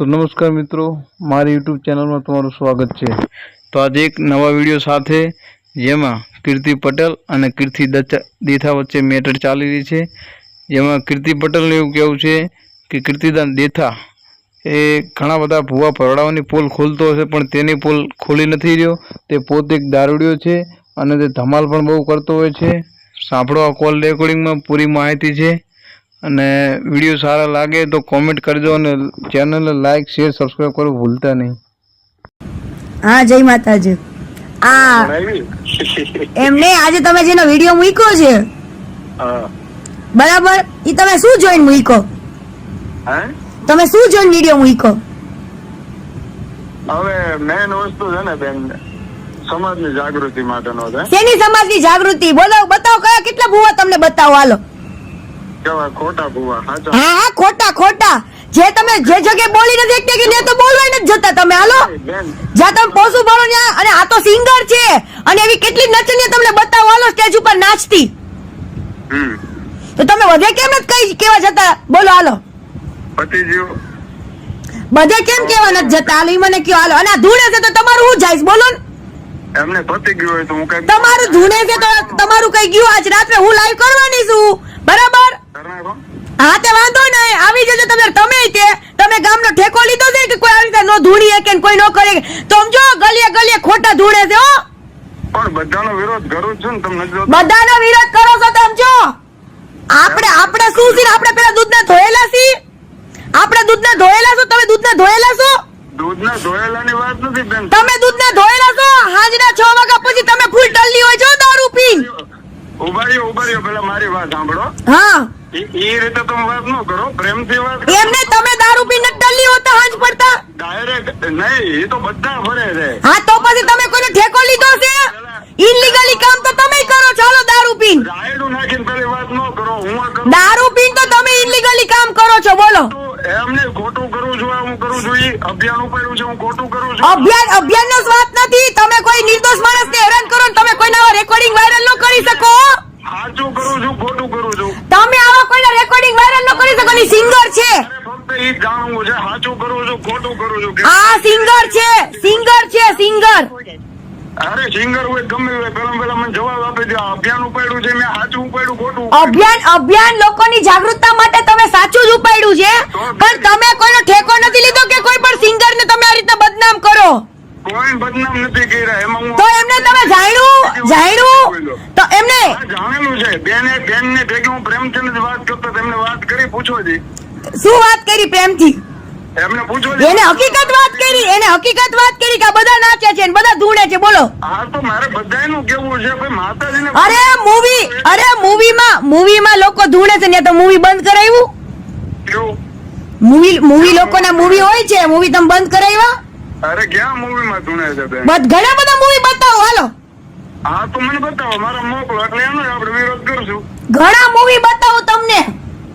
તો નમસ્કાર મિત્રો, મારી યુટ્યુબ ચેનલમાં તમારું સ્વાગત છે. તો આજે એક નવા વીડિયો સાથે જેમાં કીર્તિ પટેલ અને કીર્તિ દેથા વચ્ચે મેટર ચાલી રહી છે. જેમાં કીર્તિ પટેલનું એવું કહેવું છે કે કીર્તિદાન દેથા એ ઘણા બધા ભૂવા ભરડાઓની પોલ ખોલતો હશે, પણ તેની પોલ ખોલી નથી રહ્યો. તે પોતે એક દારૂડિયો છે અને તે ધમાલ પણ બહુ કરતો હોય છે. સાંભળો આ કોલ રેકોર્ડિંગમાં પૂરી માહિતી છે. અને વીડિયો સારા લાગે તો કોમેન્ટ કરજો અને ચેનલને લાઈક શેર સબસ્ક્રાઈબ કરવું ભૂલતા નહીં. હા જય માતાજી. આ એમને આજે તમે જેનો વીડિયો મૂક્યો છે હા. બરાબર? એ તમે શું જોઈને મૂક્યો? હા? તમે શું જોઈને વીડિયો મૂક્યો? હવે મેન વસ્તુ છે ને બેન સમાજની જાગૃતિ માટેનો છે. શેની સમાજની જાગૃતિ? બોલો બતાવો કયા કેટલા ભૂવા તમને બતાવો? હાલો. હા હા ખોટા ખોટા. જે તમે જે જગ્યાએ બોલી નથી શકતા કે ત્યાં તો બોલવા નથી જતા તમે હાલો? જ્યાં તમે પોસુ ભરો ત્યાં અને આ તો સિંગર છે. અને એવી કેટલી નચનીય તમને બતાવો હાલો સ્ટેજ ઉપર નાચતી. તો તમે વધે કેમ નથી કઈ કેવા જતા? બોલો હાલો. બધે કેમ કેવા નથી જતા? હાલો મને કયો હાલો. અને આ ધૂળે છે તો તમારું હું જાય બોલો ને. એમને પતી ગયું હોય તો હું કઈ તમારું ધૂણે છે તો તમારું કઈ ગયું? આજ રાત્રે હું લાઈવ કરવાની છું. બરાબર? હો? તે વાંધો નહીં આવી જજો તમે તમે તે તમે ગામનો ઠેકો લીધો છે કે કોઈ આવી રીતે નો ધૂણી કે કોઈ નો કરે તમ સમજો ગલીએ ગલીએ ખોટા ધૂણે છે હો. પણ બધાનો વિરોધ કરું છું ને તમને જો બધાનો વિરોધ કરો છો તમે સમજો આપણે આપણે શું છે? આપણે પેલા દૂધને ધોયેલા છે. આપણે દૂધને ધોયેલા છો? તમે દૂધને ધોયેલા છો? દૂધના ધોયેલાની વાત નથી બેન. તમે દૂધને ધોયેલા છો? હાંજના છ વાગ્યા પછી તમે ફૂલ ટલ્લી હોય છો દારૂ પી ઉભારીઓ ઉભારીઓ પેલા મારી વાત સાંભળો. હા. એ રીતે તમે વાત ન કરો પ્રેમથી વાત એમને તમે દારૂ પીને ટલ્લી હોતા હાંજ પડતા ડાયરેક્ટ નહીં એ તો બધા ફરે છે. હા તો પછી તમે કોઈનો ઠેકો લીધો છે? ઇલીગલી કામ તો તમે કરો ચાલો દારૂ પીન. રાયડું નાખીને પેલી વાત ન કરો હું દારૂ પીન તો તમે ઇલીગલી કામ કરો છો બોલો. એમને ખોટું કરું છું હું કરું છું એ અભિયાન ઉપાડ્યું છે હું ખોટું કરું છું. અભિયાન અભિયાન નો વાત નથી. તમે કોઈ નિર્દોષ માણસને હેરાન કરો ને તમે કોઈના રેકોર્ડિંગ વાયરલ ન કરી શકો. સાચું કરું છું ખોટું કરું છું. કોઈના વાયરલ ન કરી શકો ની સિંગર છે. મારે ફક્ત ઈ જાણવું છે સાચું કરું છું ખોટું કરું છું કે સિંગર છે સિંગર છે સિંગર. અરે સિંગર હોય ગમે હોય પેલા પેલા મને જવાબ આપી દે અભિયાન ઉપાડ્યું છે મેં સાચું ઉપાડ્યું ખોટું અભિયાન અભિયાન લોકોની જાગૃતતા માટે તમે સાચું જ ઉપાડ્યું છે. પણ તમે કોઈનો ઠેકો નથી લીધો કે કોઈ પણ સિંગર ને તમે આ બદનામ કરો? કોઈ બદનામ નથી કર્યા એમાં હું તો એમને તમે જાણ્યું હા, જાણેલું છે. બેને બેન ને ભેગી હું પ્રેમચંદ વાત કરતો તેમને વાત કરી પૂછો જી. શું વાત કરી પ્રેમથી? એમને પૂછો એને હકીકત વાત કરી એને હકીકત વાત કરી કે બધા નાચે છે ને બધા ધૂણે છે બોલો. હા તો મારે બધાયનું કેવું છે? ભાઈ માતાજીને અરે મૂવી અરે મૂવીમાં મૂવીમાં લોકો ધૂણે છે ને તો મૂવી બંધ કરાવ્યું? મૂવી મૂવી લોકોના મૂવી હોય છે મૂવી તમે બંધ કરાવ્યા? અરે ક્યાં મૂવી માં ધૂણે છે બધ ઘણા બધા મૂવી બતાવો હાલો. હા તો મને બતાવો મારા મોકલો. એટલે એનો આપણે વિરોધ કરશું. ઘણા મૂવી બતાવો તમને.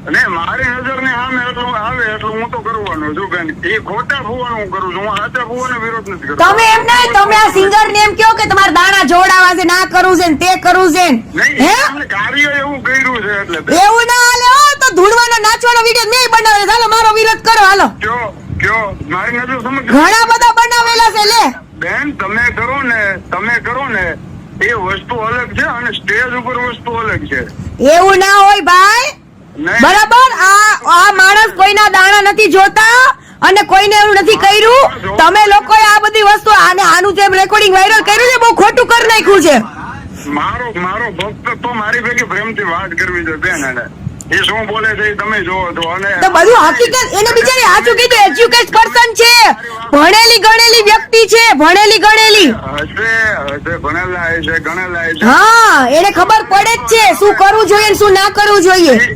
અને મારી નજર ને સામે એટલું આવે એટલું હું તો કરવાનો છું બેન. એ ખોટા ભૂવાનું હું કરું છું. હું સાચા ભૂવાનો વિરોધ નથી કરતો. તમે એમ ના તમે આ સિંગર ને એમ કહો કે તમારે દાણા જોડાવા છે ના કરવું છે ને તે કરવું છે ને. હે? કાર્ય એવું કર્યું છે એટલે. એવું ના હાલે. હો તો ધૂળવાનો નાચવાનો વિડિયો મેં બનાવે હાલો મારો વિરોધ કરો હાલો. કયો કયો? મારી નજર સમજ ઘણા બધા બનાવેલા છે લે. બેન તમે કરો ને તમે કરો ને. એ વસ્તુ અલગ છે અને સ્ટેજ ઉપર વસ્તુ અલગ છે. એવું ના હોય ભાઈ? બરાબર? આ આ માણસ કોઈના દાણા નથી જોતા અને કોઈને એવું નથી કર્યું? તમે લોકોએ આ બધી વસ્તુ આને આનું જે રેકોર્ડિંગ વાયરલ કર્યું છે બહુ ખોટું કરી નાખ્યું છે. મારો મારો ભક્ત તો મારી ભેગી પ્રેમથી વાત કરવી છે બેન એ શું બોલે છે તમે જોવો છો અને તો બધું હકીકત એને બિચારી સાચું કીધું એજ્યુકેટ પર્સન છે. ભણેલી ગણેલી વ્યક્તિ છે ભણેલી ગણેલી. હશે હશે ભણેલા ગણેલા હા એને ખબર પડે જ છે શું કરવું જોઈએ ને શું ના કરવું જોઈએ. જે-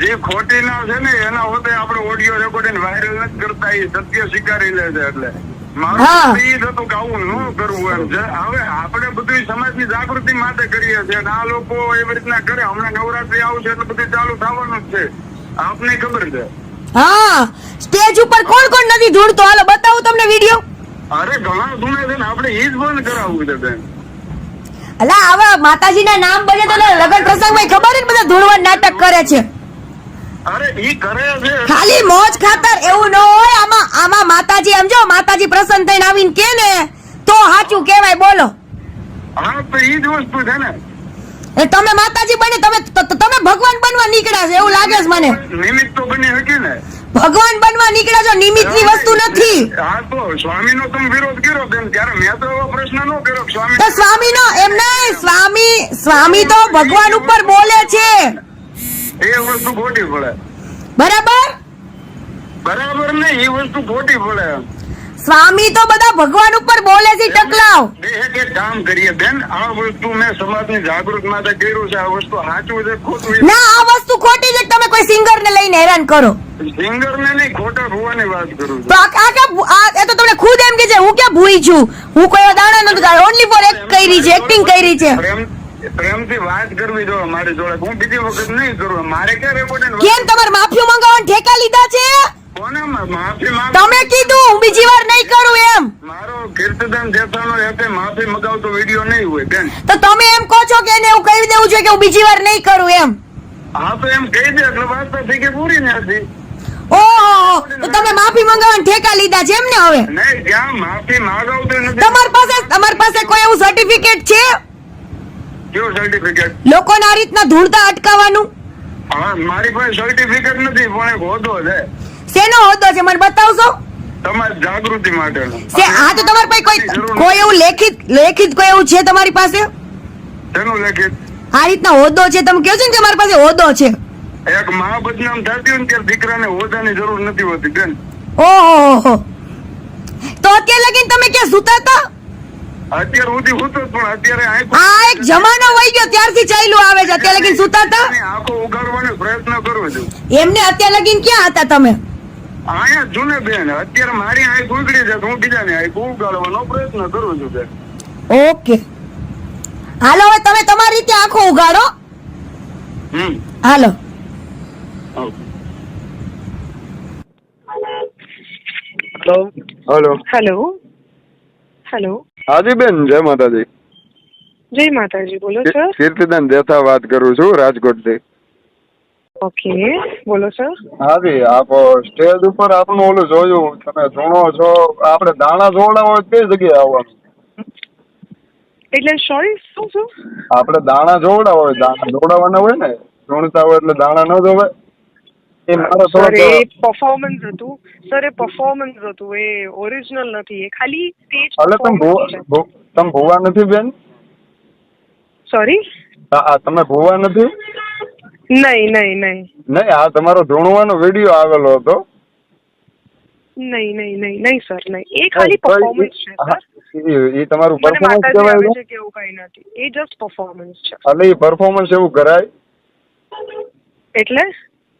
જે ખોટી ના છે ને એના હોતે આપણે ઓડિયો રેકોર્ડિંગ વાયરલ નથી કરતા એ સત્ય સ્વીકારી લે છે એટલે. મારું હા. જ હતું કે આવું ન કરવું એમ છે. હવે આપણે બધું સમાજની જાગૃતિ માટે કરીએ છીએ અને આ લોકો એવી રીતના કરે. હમણાં નવરાત્રી આવશે એટલે બધું ચાલુ થવાનું જ છે. આપને ખબર છે. હા. સ્ટેજ ઉપર કોણ કોણ નથી ધૂળતો હાલો બતાવું તમને વીડિયો. અરે ઘણા ધૂણે છે ને. આપણે ઈ જ બંધ કરાવવું છે બેન. અલા આવા માતાજીના નામ બને તો લગન પ્રસંગમાં ખબર જ બધા ધૂળવા નાટક કરે છે. ખાલી મોજ ખાતર એવું ન હોય આમાં આમાં માતાજી એમ જો માતાજી પ્રસન્ન થઈને આવીને કે ને તો સાચું કહેવાય બોલો. હા તો ઈ જ વસ્તુ છે ને. એ તમે માતાજી બને તમે તમે ભગવાન બનવા નીકળ્યા છો એવું લાગે છે મને. નિમિત્ત તો બની શકી ને. ભગવાન બનવા નીકળ્યા છો નિમિત્તની વસ્તુ નથી. હા તો સ્વામી નો તમે વિરોધ કર્યો બેન ત્યારે મેં તો એવો પ્રશ્ન નો કર્યો સ્વામી તો સ્વામી નો એમ નહીં સ્વામી સ્વામી તો ભગવાન ઉપર બોલે છે. એ વસ્તુ ખોટી પડે. બરાબર? બરાબર ને એ વસ્તુ ખોટી પડે. સ્વામી તો બધા ભગવાન ઉપર બોલે છે ટકલાવ. એક કામ કરીએ. બેન આ વસ્તુ મેં સમાજની જાગૃત માટે કર્યું છે આ વસ્તુ સાચું છે ખોટું ના આ વસ્તુ ખોટી છે તમે કોઈ સિંગર ને લઈને હેરાન કરો. સિંગર ને નહીં ખોટા ભૂવાની વાત કરું તો આ આ કે આ એ તો તમને ખુદ એમ કે છે હું ક્યાં ભૂઈ છું? હું કોઈ દાણા નથી ઓન્લી ફોર એક કરી છે એક્ટિંગ કરી છે. પ્રેમથી વાત કરવી જોઈએ મારી જોડે. હું બીજી વખત નહીં કરું. મારે ક્યાં રેકોર્ડિંગ કેમ તમારે માફી મંગાવવાના ઠેકા લીધા છે? તમે કીધું હું બીજી વાર નહીં કરું એમ. મારો કીર્તિદાન જેસાનો એટલે માફી મગાવતો વીડિયો નહીં હોય બેન. તો તમે એમ કહો છો કે એને એવું કહી દેવું જોઈએ કે હું બીજી વાર નહીં કરું એમ? હા તો એમ કહી દે એટલે વાત તો થઈ ગઈ પૂરી નથી ઓહો તો તમે માફી મંગાવવાના ઠેકા લીધા છે એમ ને હવે? નહીં જ્યાં માફી માંગાવતો નથી. તમારી પાસે તમારી પાસે કોઈ એવું સર્ટિફિકેટ છે? કેવું સર્ટિફિકેટ લોકોને આ રીતના ધૂળતા અટકાવવાનું? હા મારી પાસે સર્ટિફિકેટ નથી પણ એક હોદો છે. શેનો હોદો છે મને બતાવશો? તમારી જાગૃતિ માટે છે આ તો તમારી પાસે કોઈ કોઈ એવું લેખિત લેખિત કોઈ એવું છે તમારી પાસે? તેનું લેખિત? આ રીતના હોદો છે તમે કહો છો ને કે મારી પાસે હોદો છે. એક મા બદનામ થતી હોય ને ત્યારે દીકરાને હોદાની જરૂર નથી હોતી બેન. ઓહો. તો અત્યારે લગીને તમે ક્યાં સુતા હતા? અત્યાર સુધી હું તો પણ અત્યારે આંખો આ એક જમાનો વહી ગયો ત્યારથી ચાલ્યું આવે છે. અત્યારે લગીને સુતા હતા ની આંખો ઉગાડવાનો પ્રયત્ન કરું છું. એમને અત્યારે લગીને ક્યાં હતા તમે? અહીંયા જૂને બેન અત્યારે મારી આંખ ઉગડી છે હું બીજાને આંખ ઉગાડવાનો પ્રયત્ન કરું છું બેન. ઓકે. હાલો હવે તમે તમારી રીતે આંખો ઉગાડો. હમ. હાલો. હેલો હલો હેલો હેલો હાજી બેન જય માતાજી. જય માતાજી બોલો સર? કીર્તિદાન દેથા વાત કરું છું રાજકોટથી. ઓકે બોલો સર. હાજી આપ સ્ટેજ ઉપર આપનું ઓલું જોયું તમે ધૂણો છો આપણે દાણા જોડા હોય તે જગ્યાએ આવવાનું. એટલે સોરી શું શું? આપણે દાણા જોડા હોય દાણા જોડાવાના હોય ને જોણતા હોય એટલે દાણા ન જોવે એ મારો સર એ પરફોર્મન્સ હતું. સર એ પરફોર્મન્સ હતું. એ ઓરિજિનલ નથી. એ ખાલી સ્ટેજ એટલે તમે ભૂવા તમે ભૂવા નથી બેન? સોરી આ તમે ભૂવા નથી? નહીં નહીં નહીં. નહીં આ તમારો ધૂણવાનો વીડિયો આવેલો હતો. નહીં નહીં નહીં નહીં સર નહીં. એ ખાલી પરફોર્મન્સ છે સર. એ તમારું મને પરફોર્મન્સ કહેવાય છે? કે એવું કઈ નથી. એ જસ્ટ પરફોર્મન્સ છે. એટલે એ પરફોર્મન્સ એવું કરાય? એટલે?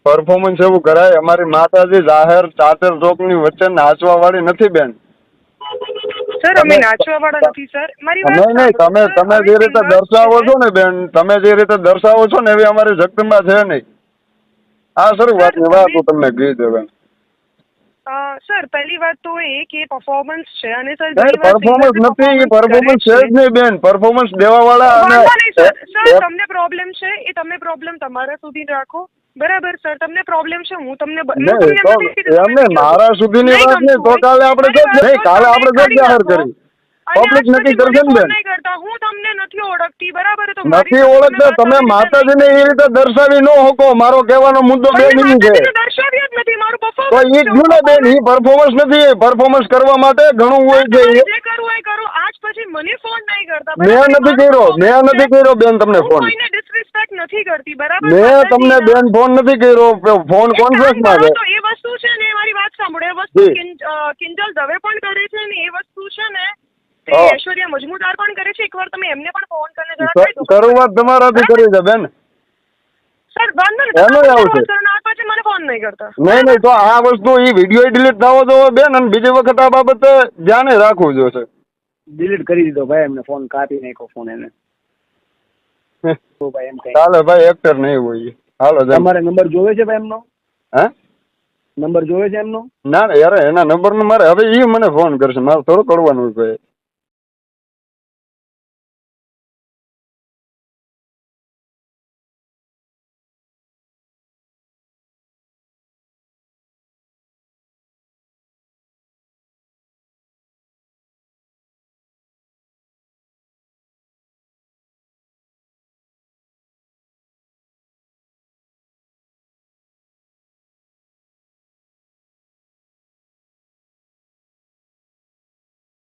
પરફોર્મન્સ એવું કરાય. અમારી માતાજી જાહેર ચાતર ચોકની વચ્ચે નાચવા વાળી નથી બેન. સર અમે નાચવા વાળા નથી સર મારી વાત નહીં નહીં તમે તમે જે રીતે દર્શાવો છો ને બેન તમે જે રીતે દર્શાવો છો ને એવી અમારી જગદંબા છે નહીં. આ સર વાત હું તમને કીધી બેન. સર પહેલી વાત તો એ કે પરફોર્મન્સ છે અને સર પરફોર્મન્સ નથી પરફોર્મન્સ છે જ નહીં બેન. પરફોર્મન્સ દેવા વાળા અને સર તમને પ્રોબ્લેમ છે એ તમે પ્રોબ્લેમ તમારા સુધી રાખો. બરાબર સર તમને પ્રોબ્લેમ છે હું તમને તમે મારા સુધીની વાત નહીં તો કાલે આપણે નહીં કાલે આપણે જજ જાહેર કરી. પબ્લિક નક્કી કરશે ને બેન. હું તમને નથી ઓળખતી બરાબર? તો નથી ઓળખતા તમે માતાજીને એ રીતે દર્શાવી ન શકો. મારો કહેવાનો મુદ્દો બે મિનિટ છે. નથી મારું તો performance ઈ જ છે. ગયું ને બેન ઈ પરફોર્મન્સ નથી પરફોર્મન્સ કરવા માટે ઘણું હોય છે જે કરવું હોય કરો. આજ પછી મને ફોન નહીં કરતા મેં નથી કર્યો મેં નથી કર્યો બેન તમને ફોન કોઈને ડિસરિસ્પેક્ટ નથી કરતી બરાબર? મેં તમને બેન ફોન નથી કર્યો ફોન કોન્ફરન્સમાં છે. તો એ વસ્તુ છે ને મારી વાત સાંભળો એ વસ્તુ કિંજલ દવે પણ કરે છે ને એ વસ્તુ છે ને તે ઐશ્વર્યા મજમુદાર પણ કરે છે. એકવાર તમે એમને પણ ફોન કરીને જરા શરૂઆત તમારાથી કરી છે બેન. સર બંધ એનો આવું છે. પછી મને ફોન નહીં કરતા. નહીં નહીં તો આ વસ્તુ એ વીડિયો ડિલીટ થવો જોઈએ બેન અને બીજી વખત આ બાબતે ધ્યાને રાખવું જોશે. ડિલીટ કરી દીધો ભાઈ એમને ફોન કાપી નાખ્યો ફોન એને. ચાલો ભાઈ એમ ચાલે ભાઈ એક્ટર નહીં હોય હાલો તમારે નંબર જોવે છે ભાઈ એમનો? હે? નંબર જોવે છે એમનો? ના ના યાર એના નંબર નો મારે હવે એ મને ફોન કરશે. મારે થોડું કરવાનું હોય ભાઈ.